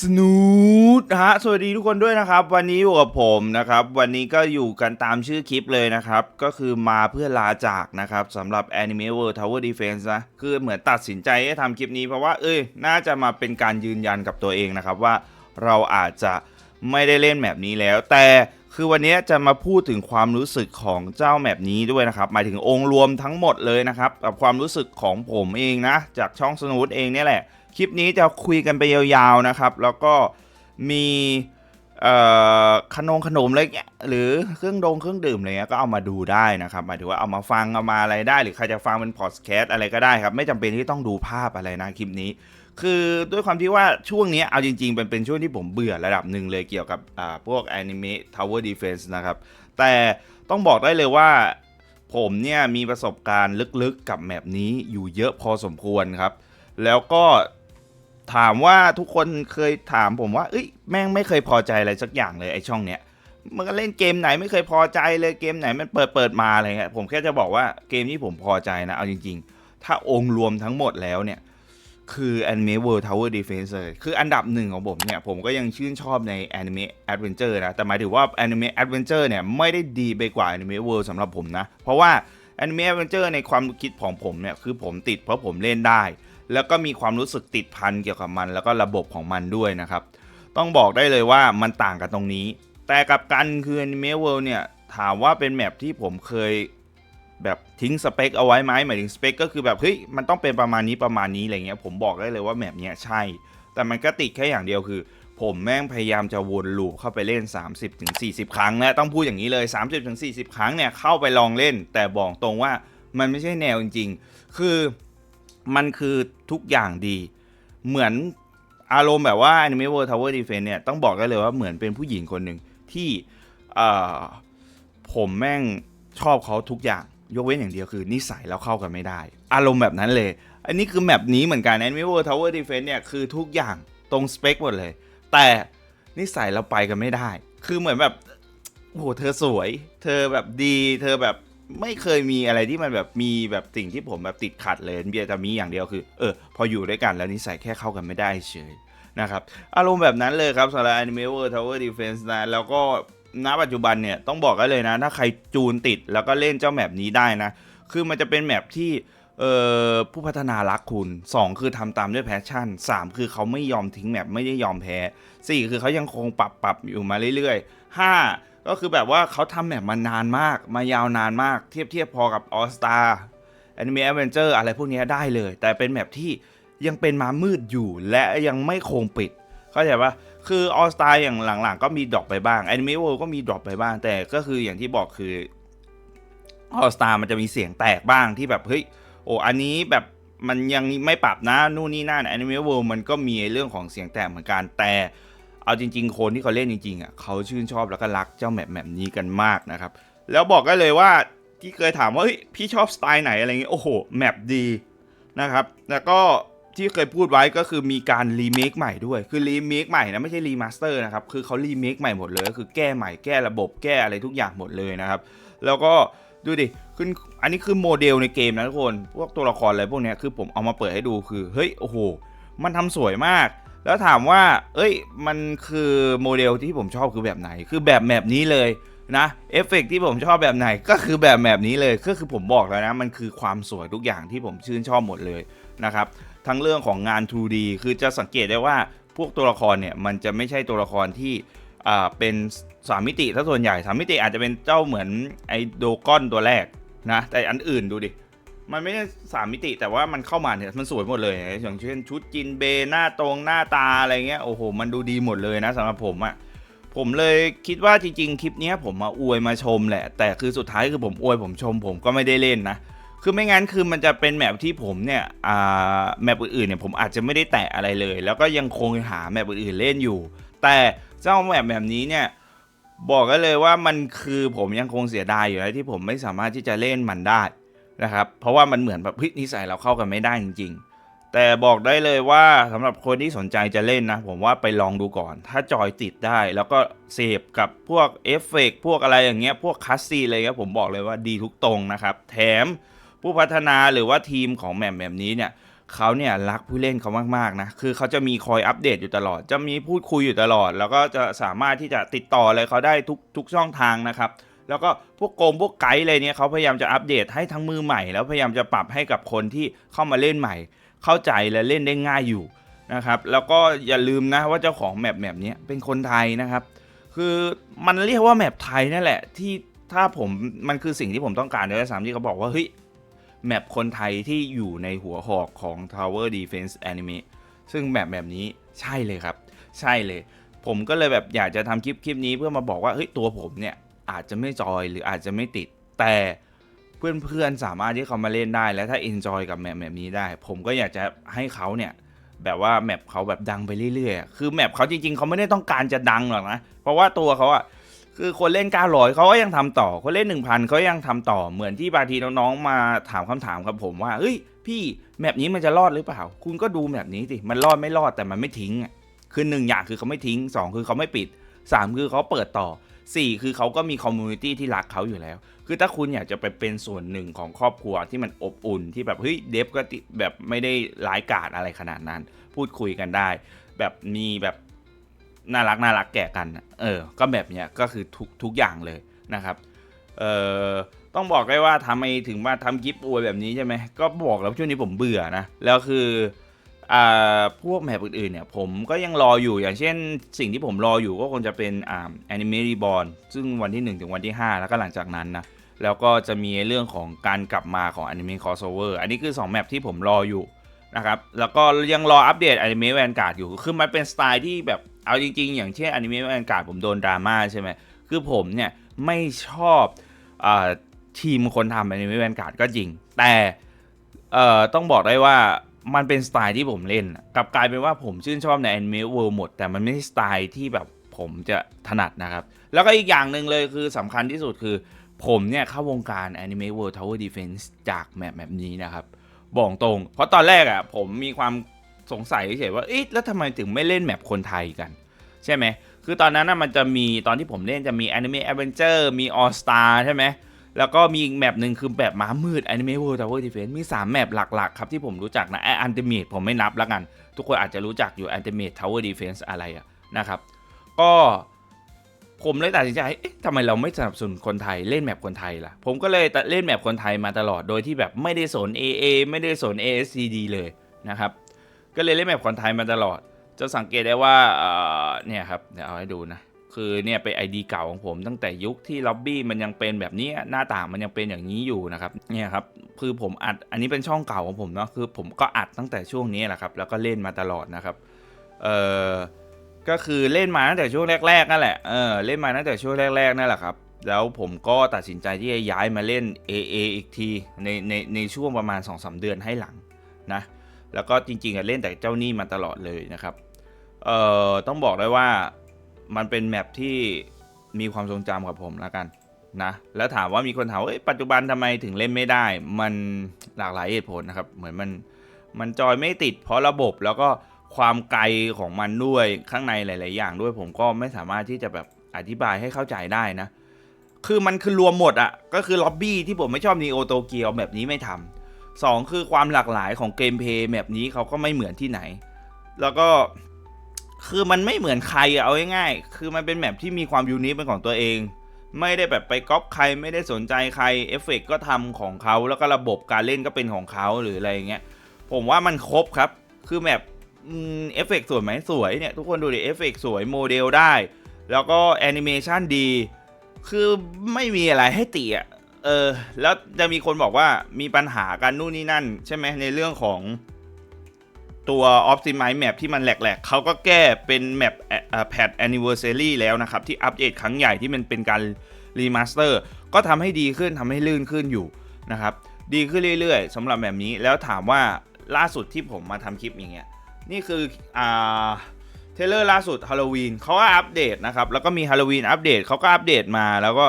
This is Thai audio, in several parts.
สนูดฮะสวัสดีทุกคนด้วยนะครับ วันนี้อยู่กับผมนะครับ วันนี้ก็อยู่กันตามชื่อคลิปเลยนะครับ ก็คือมาเพื่อลาจากนะครับสำหรับ Anime World Tower Defense นะ คือเหมือนตัดสินใจให้ทำคลิปนี้เพราะว่า เอ้ย น่าจะมาเป็นการยืนยันกับตัวเองนะครับ ว่าเราอาจจะไม่ได้เล่นแบบนี้แล้ว แต่ คือวันนี้จะมาพูดถึงความรู้สึกของเจ้าแมปนี้ด้วยนะครับ หมายถึงองค์รวมทั้งหมดเลยนะครับ กับความรู้สึกของผมเองนะ จากช่องสนูดเองเนี่ยแหละ คลิปนี้จะคุยกันไปยาวๆนะครับ แล้วก็มีขนมขนมอะไรเงี้ยหรือเครื่องดงเครื่องดื่มอะไรเงี้ยก็เอามาดูได้นะครับหมายถึงว่าเอามาฟังเอามาอะไรได้ หรือใครจะฟังเป็นพอดแคสต์อะไรก็ได้ครับ ไม่จำเป็นที่ต้องดูภาพอะไรนะคลิปนี้ คือด้วยความที่ว่าช่วงนี้เอาจริงๆเป็นเป็นช่วงที่ผมเบื่อระดับหนึ่งเลยเกี่ยวกับอ่าพวกแอนิเมะ Tower Defense นะครับ แต่ต้องบอกได้เลยว่า ผมเนี่ยมีประสบการณ์ลึกๆกับแมปนี้อยู่เยอะพอสมควรครับ แล้วก็ถามว่าทุกคนเคยถามผมว่าเอ้ยแม่งไม่เคยพอใจอะไรสักอย่างเลยไอช่องเนี้ยมันก็เล่นเกมไหนไม่เคยพอใจเลยเกมไหนมันเปิดเปิดมาอะไรเงี้ยผมแค่จะบอกว่าเกมที่ผมพอใจนะเอาจริง ๆ ถ้าองค์รวมทั้งหมดแล้วเนี่ย คือ Anime World Tower Defense เลยคืออันดับหนึ่งของผมเนี่ย ผมก็ยังชื่นชอบใน Anime Adventure นะ แต่หมายถึงว่า Anime Adventure เนี่ย ไม่ได้ดีไปกว่า Anime World สำหรับผมนะ เพราะว่า Anime Adventure ในความคิดของผมเนี่ย คือผมติดเพราะผมเล่นได้ แล้วก็มีความรู้สึกติดพันเกี่ยวกับมัน แล้วก็ระบบของมันด้วยนะครับ ต้องบอกได้เลยว่ามันต่างกันตรงนี้ แต่กับกันคือ Anime World เนี่ยถามว่าเป็นแมปที่ผมเคย แบบทิ้งสเปคเอาไว้ไหมหมายถึงสเปคก็คือแบบเฮ้ยมันต้องเป็นประมาณนี้ประมาณนี้อะไรเงี้ยผมบอกได้เลยว่าแมปเนี้ยใช่ แต่มันก็ติดแค่อย่างเดียวคือ ผมแม่งพยายามจะวนลูปเข้าไปเล่น 30-40 ครั้งนะต้องพูดอย่างนี้เลย 30-40 ครั้งเนี่ยเข้าไปลองเล่น แต่บอกตรงว่ามันไม่ใช่แนวจริงๆ คือมันคือทุกอย่างดี เหมือนอารมณ์แบบว่า Anime World Tower Defense เนี่ยต้องบอกได้เลยว่าเหมือนเป็นผู้หญิงคนหนึ่งที่อ่อผมแม่งชอบเขาทุกอย่าง ยกเว้นอย่างเดียวคือนิสัยเราเข้ากันไม่ได้ อารมณ์แบบนั้นเลย อันนี้คือแมปนี้เหมือนกัน Anime World Tower Defense เนี่ยคือทุกอย่างตรงสเปคหมดเลย แต่นิสัยเราไปกันไม่ได้ คือเหมือนแบบโอ้โหเธอสวย เธอแบบดี เธอแบบไม่เคยมีอะไรที่มันแบบมีแบบสิ่งที่ผมแบบติดขัดเลยเบียร์จะมีอย่างเดียวคือเออพออยู่ด้วยกันแล้วนิสัยแค่เข้ากันไม่ได้เฉยนะครับ อารมณ์แบบนั้นเลยครับสำหรับ Anime World Tower Defense นะแล้วก็ ณปัจจุบันเนี่ยต้องบอกกันเลยนะ ถ้าใครจูนติดแล้วก็เล่นเจ้าแมปนี้ได้นะ คือมันจะเป็นแมปที่เอ่อผู้พัฒนารักคุณ 2 คือทำตามด้วยแพชชั่น 3 คือเขาไม่ยอมทิ้งแมปไม่ได้ยอมแพ้ 4 คือเขายังคงปรับปรับอยู่มาเรื่อยๆ 5 ก็คือแบบว่าเขาทำแมปมานานมาก มายาวนานมาก เทียบเทียบพอกับ All Star Anime Adventure อะไรพวกนี้ได้เลย แต่เป็นแมปที่ยังเป็นมามืดอยู่และยังไม่คงปิด เข้าใจปะ คือ All Star อย่างหลังๆ ก็มีดรอปไปบ้าง Anime World ก็มีดรอปไปบ้าง แต่ก็คืออย่างที่บอกคือ All Star มันจะมีเสียงแตกบ้างที่แบบเฮ้ยโอ้อันนี้แบบมันยังไม่ปรับนะนู่นนี่นั่น Anime World มันก็มีเรื่องของเสียงแตกเหมือนกันแต่เอาจริง ๆ คนที่เขาเล่นจริงๆอะเขาชื่นชอบแล้วก็รักเจ้าแมปแมปนี้กันมากนะครับ แล้วบอกก็เลยว่าที่เคยถามว่าเฮ้ยพี่ชอบสไตล์ไหนอะไรเงี้ยโอ้โหแมปดีนะครับ แล้วก็ ที่เคยพูดไว้ก็คือมีการรีเมคใหม่ด้วย คือรีเมคใหม่นะไม่ใช่รีมาสเตอร์นะครับ คือเขารีเมคใหม่หมดเลยก็คือแก้ใหม่แก้ระบบแก้อะไรทุกอย่างหมดเลยนะครับ แล้วก็ดูดิขึ้นอันนี้คือโมเดลในเกมนะทุกคน พวกตัวละครอะไรพวกเนี้ยคือผมเอามาเปิดให้ดูคือ เฮ้ยโอ้โห มันทำสวยมาก แล้วถามว่า เอ้ย มันคือโมเดลที่ผมชอบคือแบบไหน คือแบบแมปนี้เลยนะเอฟเฟกต์ที่ผมชอบแบบไหนก็คือแบบแบบนี้เลยก็คือผมบอกแล้วนะ มันคือความสวยทุกอย่างที่ผมชื่นชอบหมดเลยนะครับ ทั้งเรื่องของงาน 2D คือจะสังเกตได้ว่าพวกตัวละครเนี่ยมันจะไม่ใช่ตัวละครที่เป็นสามมิติถ้าส่วนใหญ่สามมิติอาจจะเป็นเจ้าเหมือนไอโดกอนตัวแรกนะแต่อันอื่นดูดิ มันไม่ใช่สามมิติแต่ว่ามันเข้ามาเนี่ยมันสวยหมดเลย อย่างเช่นชุดจินเบหน้าตรงหน้าตาอะไรเงี้ยโอ้โหมันดูดีหมดเลยนะสำหรับผมอะ่ะผมเลยคิดว่าจริงๆ คลิปนี้ผมมาอวยมาชมแหละ แต่คือสุดท้ายคือผมอวยผมชมผมก็ไม่ได้เล่นนะ คือไม่งั้นคือมันจะเป็นแมปที่ผมเนี่ยอ่าแมปอื่นๆเนี่ยผมอาจจะไม่ได้แตะอะไรเลย แล้วก็ยังคงหาแมปอื่นๆเล่นอยู่ แต่เจ้าแมปแบบนี้เนี่ยบอกกันเลยว่ามันคือผมยังคงเสียดายอยู่นะที่ผมไม่สามารถที่จะเล่นมันได้นะครับ เพราะว่ามันเหมือนแบบเฮ้ยนิสัยเราเข้ากันไม่ได้จริง ๆ แต่บอกได้เลยว่าสำหรับคนที่สนใจจะเล่นนะ ผมว่าไปลองดูก่อน ถ้าจอยติดได้แล้วก็เสพกับพวกเอฟเฟกต์พวกอะไรอย่างเงี้ยพวกคัสซีอะไรเงี้ยผมบอกเลยว่าดีทุกตรงนะครับ แถม ผู้พัฒนาหรือว่าทีมของแมปแบบนี้เนี่ยเขาเนี่ยรักผู้เล่นเขามากๆนะคือเขาจะมีคอยอัปเดตอยู่ตลอด จะมีพูดคุยอยู่ตลอด แล้วก็จะสามารถที่จะติดต่ออะไรเขาได้ทุกทุกช่องทางนะครับแล้วก็พวกโกงพวกไกด์อะไรเนี่ยเขาพยายามจะอัปเดตให้ทั้งมือใหม่ แล้วพยายามจะปรับให้กับคนที่เข้ามาเล่นใหม่ เข้าใจและเล่นได้ง่ายอยู่นะครับแล้วก็อย่าลืมนะว่าเจ้าของแมปแมปนี้เป็นคนไทยนะครับคือมันเรียกว่าแมปไทยนั่นแหละที่ถ้าผมมันคือสิ่งที่ผมต้องการด้วยซ้ำที่เขาบอกว่าเฮ้ย แมปคนไทยที่อยู่ในหัวหอกของ Tower Defense Anime ซึ่งแมปแบบนี้ใช่เลยครับ ใช่เลย ผมก็เลยแบบอยากจะทำคลิปคลิปนี้เพื่อมาบอกว่าเฮ้ยตัวผมเนี่ยอาจจะไม่จอยหรืออาจจะไม่ติด แต่เพื่อนๆสามารถที่เขามาเล่นได้และถ้า enjoy กับแมปแบบนี้ได้ ผมก็อยากจะให้เขาเนี่ยแบบว่าแมปเขาแบบดังไปเรื่อยๆ คือแมปเขาจริงๆ เขาไม่ได้ต้องการจะดังหรอกนะ เพราะว่าตัวเขาอะ คือคนเล่น 900เขาก็ยังทำต่อ คนเล่น 1,000เขายังทำต่อ เหมือนที่บางทีน้องๆ มาถามคำถามกับผมว่าเฮ้ย พี่แมปนี้มันจะรอดหรือเปล่า คุณก็ดูแมปนี้สิ มันรอดไม่รอดแต่มันไม่ทิ้งอะคือหนึ่งอย่างคือเขาไม่ทิ้งสองคือเขาไม่ปิดสามคือเขาเปิดต่อสี่คือเขาก็มีคอมมูนิตี้ที่รักเขาอยู่แล้ว คือถ้าคุณอยากจะไปเป็นส่วนหนึ่งของครอบครัวที่มันอบอุ่นที่แบบเฮ้ยเดฟก็แบบไม่ได้ร้ายกาจอะไรขนาดนั้น พูดคุยกันได้ แบบมีแบบ น่ารักน่ารักแก่กันเออก็แบบเนี้ยก็คือทุกทุกอย่างเลยนะครับเออต้องบอกได้ว่าทำไมถึงมาทำกิฟต์อวยแบบนี้ใช่ไหมก็บอกแล้วช่วงนี้ผมเบื่อนะแล้วคืออ่าพวกแมปอื่นๆเนี่ยผมก็ยังรออยู่อย่างเช่นสิ่งที่ผมรออยู่ก็คงจะเป็นอ่าแอนิเม e บอลซึ่งวันที่ 1 ถึงวันที่ 5 แล้วก็หลังจากนั้นนะแล้วก็จะมีเรื่องของการกลับมาของ Anime Crossover อันนี้คือ 2 แมปที่ผมรออยู่นะครับแล้วก็ยังรออัปเดต Anime Vanguard อยู่คือมันเป็นสไตล์ที่แบบ เอาจริง ๆ อย่างเช่น Anime Vanguard ผมโดนดราม่าใช่ไหมคือผมเนี่ยไม่ชอบอทีมคนทำ Anime Vanguard ก็จริง แต่ต้องบอกได้ว่ามันเป็นสไตล์ที่ผมเล่นกลับกลายเป็นว่าผมชื่นชอบใน Anime World หมด แต่มันไม่ใช่สไตล์ที่แบบผมจะถนัดนะครับ แล้วก็อีกอย่างหนึ่งเลยคือสำคัญที่สุดคือ ผมเนี่ยเข้าวงการ Anime World Tower Defense จากแมปแบบนี้นะครับบอกตรง เพราะตอนแรกอะ่ะผมมีความ สงสัยเฉยว่าเอ๊ะแล้วทำไมถึงไม่เล่นแมปคนไทยกัน ใช่ไหมคือตอนนั้นนะมันจะมีตอนที่ผมเล่นจะมี Anime Adventure มี All Star ใช่ไหมแล้วก็มีอีกแมปหนึ่งคือแบบม้ามืด Anime World Tower Defense มี 3 แมปหลัก ๆ ครับที่ผมรู้จักนะไออันเ m เมดผมไม่นับแล้วกัน ทุกคนอาจจะรู้จักอยู่ a n t i m a t e Tower Defense อะไรอะนะครับ ก็ผมเลยตัดสินใจ เอ๊ะทำไมเราไม่สนับสนุนคนไทยเล่นแมปคนไทยล่ะ ผมก็เลยเล่นแมปคนไทยมาตลอด โดยที่แบบไม่ได้สน AA ไม่ได้สน ASCD เลยนะครับ ก็เลยเล่นแมปคนไทยมาตลอด จะสังเกตได้ว่าเนี่ยครับเดี๋ยวเอาให้ดูนะ คือเนี่ยเป็น ID เก่าของผมตั้งแต่ยุคที่ล็อบบี้มันยังเป็นแบบนี้หน้าต่างมันยังเป็นอย่างนี้อยู่นะครับเนี่ยครับคือผมอัดอันนี้เป็นช่องเก่าของผมเนาะคือผมก็อัดตั้งแต่ช่วงนี้แหละครับแล้วก็เล่นมาตลอดนะครับเอ่อก็คือเล่นมาตั้งแต่ช่วงแรกๆนั่นแหละเออเล่นมาตั้งแต่ช่วงแรกๆนั่นแหละครับแล้วผมก็ตัดสินใจที่จะย้ายมาเล่น AA อีกทีในในในช่วงประมาณ2-3เดือนให้หลังนะ แล้วก็จริงๆเล่นแต่เจ้านี่มาตลอดเลยนะครับเอ่อต้องบอกได้ว่ามันเป็นแมปที่มีความทรงจำกับผมแล้วกันนะแล้วถามว่ามีคนถามว่าปัจจุบันทำไมถึงเล่นไม่ได้ มันหลากหลายเหตุผลนะครับ เหมือนมันมันจอยไม่ติดเพราะระบบแล้วก็ความไกลของมันด้วยข้างในหลาย ๆ อย่างด้วยผมก็ไม่สามารถที่จะแบบอธิบายให้เข้าใจได้นะ คือมันคือรวมหมดอะ่ะก็คือล็อบบี้ที่ผมไม่ชอบนีโอโตเกียวแบบนี้ไม่ทำ 2 คือความหลากหลายของเกมเพย์แบบนี้เขาก็ไม่เหมือนที่ไหน แล้วก็คือมันไม่เหมือนใครเอาง่ายๆคือมันเป็นแมปที่มีความยูนิคเป็นของตัวเอง ไม่ได้แบบไปก๊อปใครไม่ได้สนใจใครเอฟเฟกก็ทำของเขาแล้วก็ระบบการเล่นก็เป็นของเขาหรืออะไรเงี้ยผมว่ามันครบครับ คือแมปเอฟเฟกสวยไหมสวยเนี่ยทุกคนดูดิเอฟเฟกสวยโมเดลได้ แล้วก็แอนิเมชันดี คือไม่มีอะไรให้ติอะ เออแล้วจะมีคนบอกว่ามีปัญหากันนู่นนี่นั่น ใช่ไหมในเรื่องของตัว Optimize Map ที่มันแหลกๆ เขาก็แก้เป็นแมปแพด Anniversary แล้วนะครับ ที่อัปเดตครั้งใหญ่ที่มันเป็นการรีมาสเตอร์ก็ทำให้ดีขึ้นทำให้ลื่นขึ้นอยู่นะครับ ดีขึ้นเรื่อยๆสำหรับแบบนี้แล้วถามว่าล่าสุดที่ผมมาทำคลิปอย่างเงี้ยนี่คืออ่าเทเลอร์ล่าสุดฮาโลวีนเขาก็อัปเดตนะครับ แล้วก็มีฮาโลวีนอัปเดตเขาก็อัปเดตมาแล้วก็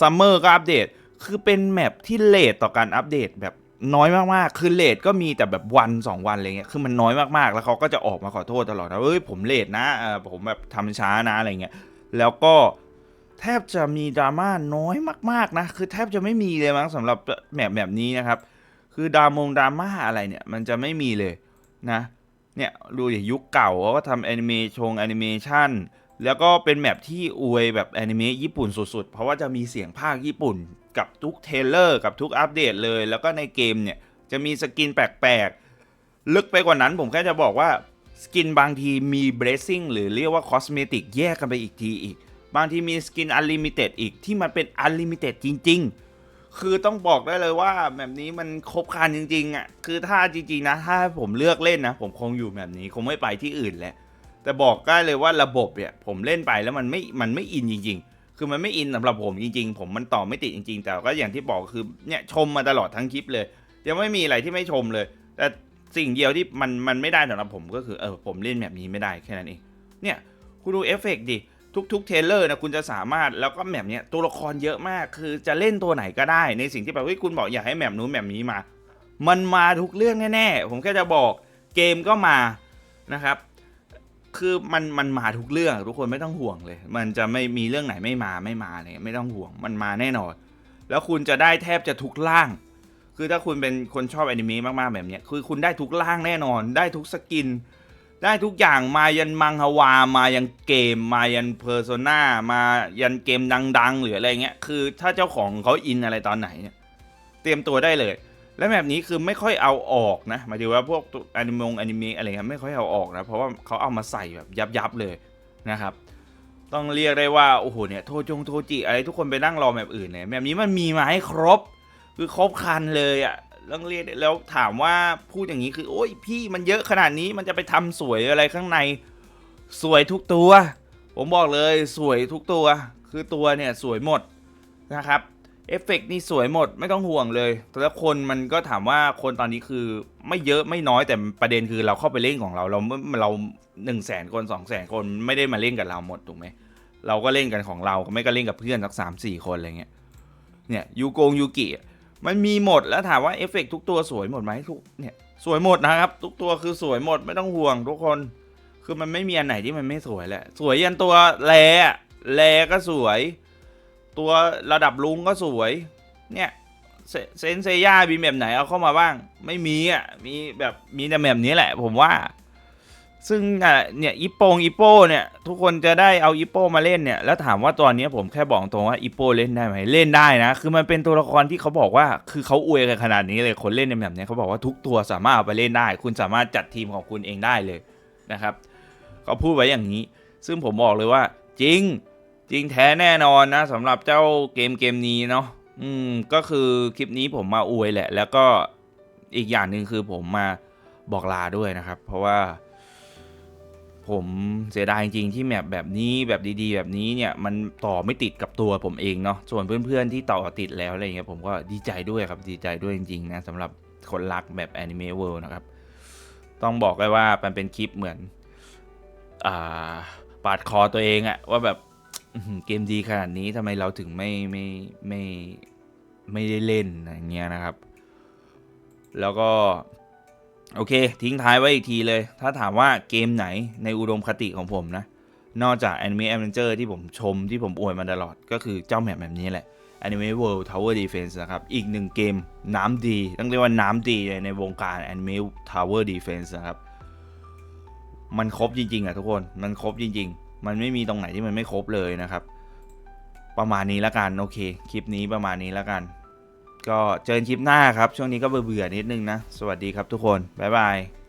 ซัมเมอร์ก็อัปเดต คือเป็นแมปที่เลทต่อการอัปเดตแบบน้อยมากๆ คือเลทก็มีแต่แบบวัน2วันอะไรเงี้ย คือมันน้อยมากๆ แล้วเขาก็จะออกมาขอโทษตลอดนะเอ้ยผมเลทนะเออผมแบบทำช้านะอะไรเงี้ย แล้วก็แทบจะมีดราม่าน้อยมากๆนะ คือแทบจะไม่มีเลยมั้งสำหรับแมปแบบนี้นะครับ คือดรามงดราม่าอะไรเนี่ย มันจะไม่มีเลยนะ เนี่ยดูอย่างยุคเก่าเขาก็ทำแอนิเมชงแอนิเมชัน แล้วก็เป็นแมปที่อวยแบบแอนิเมะญี่ปุ่นสุดๆ เพราะว่าจะมีเสียงภาคญี่ปุ่น กับทุกเทเลอร์กับทุกอัปเดตเลย แล้วก็ในเกมเนี่ย จะมีสกินแปลกๆ ลึกไปกว่านั้นผมแค่จะบอกว่า สกินบางทีมีเบรสซิ่งหรือเรียกว่าคอสเมติกแยกกันไปอีกทีอีก บางทีมีสกินอันลิมิเต็ดอีกที่มันเป็นอันลิมิเต็ดจริง ๆคือต้องบอกได้เลยว่าแบบนี้มันครบครันจริงๆอะคือถ้าจริงๆนะ ถ้าให้ผมเลือกเล่นนะ ผมคงอยู่แบบนี้ คงไม่ไปที่อื่นแหละ แต่บอกได้เลยว่าระบบเนี่ยผมเล่นไปแล้วมันไม่มันไม่อินจริง ๆ คือมันไม่อินสำหรับผมจริง ๆ ผมมันต่อไม่ติดจริง ๆ แต่ก็อย่างที่บอกคือเนี่ยชมมาตลอดทั้งคลิปเลยยังไม่มีอะไรที่ไม่ชมเลย แต่สิ่งเดียวที่มันมันไม่ได้สำหรับผมก็คือเออผมเล่นแบบนี้ไม่ได้แค่นั้นเองเนี่ยคุณดูเอฟเฟกต์ดิทุกๆเทเลอร์นะคุณจะสามารถแล้วก็แมปเนี้ยตัวละครเยอะมาก คือจะเล่นตัวไหนก็ได้ ในสิ่งที่แบบเฮ้ยคุณบอกอยากให้แมปนู้นแมปนี้มา มันมาทุกเรื่องแน่ๆผมแค่จะบอกเกมก็มานะครับ คือมันมันมาทุกเรื่องทุกคนไม่ต้องห่วงเลย มันจะไม่มีเรื่องไหนไม่มาไม่มาเลยไม่ต้องห่วงมันมาแน่นอน แล้วคุณจะได้แทบจะทุกร่าง คือถ้าคุณเป็นคนชอบแอนิเมะมากๆแบบเนี้ยคือคุณได้ทุกร่างแน่นอน ได้ทุกสกิน ได้ทุกอย่างมายันมังฮวา มายันเกม มายันเพอร์โซนามายันเกมดัง ๆ หรืออะไรเงี้ยคือถ้าเจ้าของเขาอินอะไรตอนไหนเนี่ยเตรียมตัวได้เลย และแบบนี้คือไม่ค่อยเอาออกนะหมายถึงว่าพวกอนิมงอนิเมะอะไรเงี้ยไม่ค่อยเอาออกนะเพราะว่าเขาเอามาใส่แบบยับๆเลยนะครับ ต้องเรียกได้ว่าโอ้โหเนี่ยโทจงโทจิอะไรทุกคนไปนั่งรอแบบอื่นเนี่ยแบบนี้มันมีมาให้ครบ คือครบคันเลยอะต้องเรียกแล้วถามว่าพูดอย่างนี้คือ โอ้ยพี่มันเยอะขนาดนี้มันจะไปทำสวยอะไรข้างใน สวยทุกตัว ผมบอกเลยสวยทุกตัว คือตัวเนี่ยสวยหมดนะครับ เอฟเฟกต์นี่สวยหมดไม่ต้องห่วงเลย แต่ละคนมันก็ถามว่าคนตอนนี้คือไม่เยอะไม่น้อยแต่ประเด็นคือเราเข้าไปเล่นของเรา เราเราหนึ่งแสนคนสองแสนคนไม่ได้มาเล่นกับเราหมดถูกไหมเราก็เล่นกันของเราไม่ก็เล่นกับเพื่อนสักสามสี่คนอะไรเงี้ยเนี่ยยูโกงยูกิมันมีหมดแล้วถามว่าเอฟเฟกต์ทุกตัวสวยหมดไหมทุกเนี่ยสวยหมดนะครับทุกตัวคือสวยหมดไม่ต้องห่วงทุกคน คือมันไม่มีอันไหนที่มันไม่สวยแหละ สวยยันตัวแลอะแลก็สวย ตัวระดับลุงก็สวย เนี่ยเซนเซย่ามีแบบไหนเอาเข้ามาบ้าง ไม่มีอะมีแบบมีแต่แบบนี้แหละ ผมว่า ซึ่งอะเนี่ยอีโปงอีโปเนี่ย ทุกคนจะได้เอาอีโปมาเล่นเนี่ย แล้วถามว่าตอนนี้ผมแค่บอกตรงว่าอีโปเล่นได้ไหมเล่นได้นะ คือมันเป็นตัวละครที่เขาบอกว่า คือเขาอวยกันขนาดนี้เลยคนเล่นในแบบนี้เขาบอกว่าทุกตัวสามารถเอาไปเล่นได้ คุณสามารถจัดทีมของคุณเองได้เลยนะครับเขาพูดไว้อย่างนี้ ซึ่งผมบอกเลยว่าจริง จริงแท้แน่นอนนะสำหรับเจ้าเกมเกมนี้เนาะอืมก็คือคลิปนี้ผมมาอวยแหละ แล้วก็อีกอย่างหนึ่งคือผมมาบอกลาด้วยนะครับ เพราะว่า ผมเสียดายจริงๆที่แมปแบบนี้แบบดีๆ แบบนี้เนี่ยมันต่อไม่ติดกับตัวผมเองเนาะส่วนเพื่อนๆที่ต่อติดแล้วอะไรเงี้ยผมก็ดีใจด้วยครับดีใจด้วยจริงๆนะสำหรับคนรักแบบ Anime World นะครับ ต้องบอกเลยว่ามันเป็นคลิปเหมือน อ่า ปาดคอตัวเองอะว่าแบบ อื้อหือเกมดีขนาดนี้ทำไมเราถึงไม่ไม่ไม่ไม่ได้เล่นอย่างเงี้ยนะครับ แล้วก็ โอเค ทิ้งท้ายไว้อีกทีเลย ถ้าถามว่าเกมไหนในอุดมคติของผมนะ นอกจาก Anime Adventure ที่ผมชมที่ผมอวยมาตลอด ก็คือเจ้าแมปแบบนี้แหละ Anime World Tower Defense นะครับ อีกหนึ่งเกมน้ำดี ต้องเรียกว่าน้ำดีเลยในวงการ Anime Tower Defense นะครับ มันครบจริงๆอะทุกคน มันครบจริง ๆ มันไม่มีตรงไหนที่มันไม่ครบเลยนะครับ ประมาณนี้ละกันโอเค คลิปนี้ประมาณนี้ละกัน ก็เจอกันคลิปหน้าครับ ช่วงนี้ก็เบื่อๆนิดนึงนะ สวัสดีครับทุกคน บ๊ายบาย